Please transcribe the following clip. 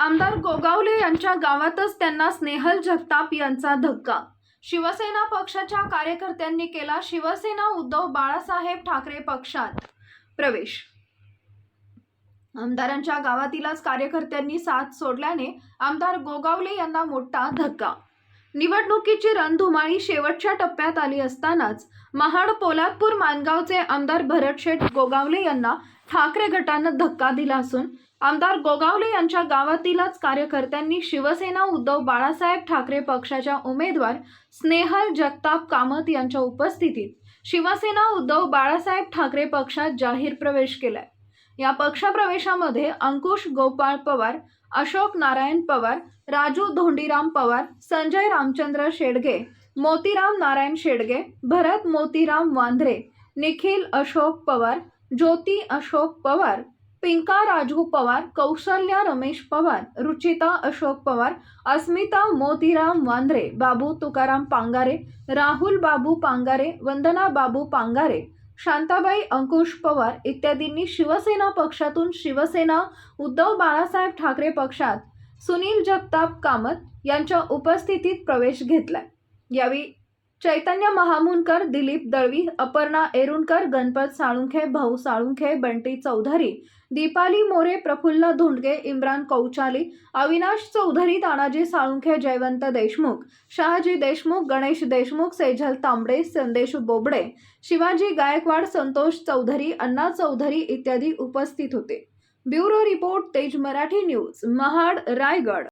आमदार गोगावले यांच्या गावातच त्यांना स्नेहल जगताप यांचा धक्का. शिवसेना पक्षाच्या कार्यकर्त्यांनी केला शिवसेना उद्धव बाळासाहेब ठाकरे पक्षात प्रवेश. आमदारांच्या गावातीलच कार्यकर्त्यांनी साथ सोडल्याने आमदार गोगावले यांना मोठा धक्का. निवडणुकीची रणधुमाळी शेवटच्या टप्प्यात आली असतानाच महाड पोलादपूर मानगावचे आमदार भरतशेठ गोगावले यांना ठाकरे गटानं धक्का दिला असून आमदार गोगावले यांच्या गावातीलच कार्यकर्त्यांनी शिवसेना उद्धव बाळासाहेब ठाकरे पक्षाच्या उमेदवार स्नेहल जगताप कामत यांच्या उपस्थितीत शिवसेना उद्धव बाळासाहेब ठाकरे पक्षात जाहीर प्रवेश केलाय. या पक्षप्रवेशामध्ये अंकुश गोपाळ पवार अशोक नारायण पवार राजू धोंडीराम पवार संजय रामचंद्र शेडगे मोतीराम नारायण शेडगे भरत मोतीराम वांद्रे निखिल अशोक पवार ज्योती अशोक पवार पिंका राजू पवार कौशल्या रमेश पवार रुचिता अशोक पवार अस्मिता मोतीराम वांद्रे बाबू तुकाराम पांगारे राहुल बाबू पांगारे वंदना बाबू पांगारे शांताबाई अंकुश पवार इत्यादींनी शिवसेना पक्षातून शिवसेना उद्धव बाळासाहेब ठाकरे पक्षात सुनील जगताप कामत यांच्या उपस्थितीत प्रवेश घेतलाय. यावेळी चैतन्य महामुनकर दिलीप दळवी अपर्णा एरुणकर गणपत साळुंखे भाऊ साळुंखे बंटी चौधरी दीपाली मोरे प्रफुल्ल धुंडगे इम्रान कौचाली अविनाश चौधरी तानाजी साळुंखे जयवंत देशमुख शहाजी देशमुख गणेश देशमुख सेजल तांबडे संदेश बोबडे शिवाजी गायकवाड संतोष चौधरी अण्णा चौधरी इत्यादी उपस्थित होते. ब्युरो रिपोर्ट तेज मराठी न्यूज महाड रायगड.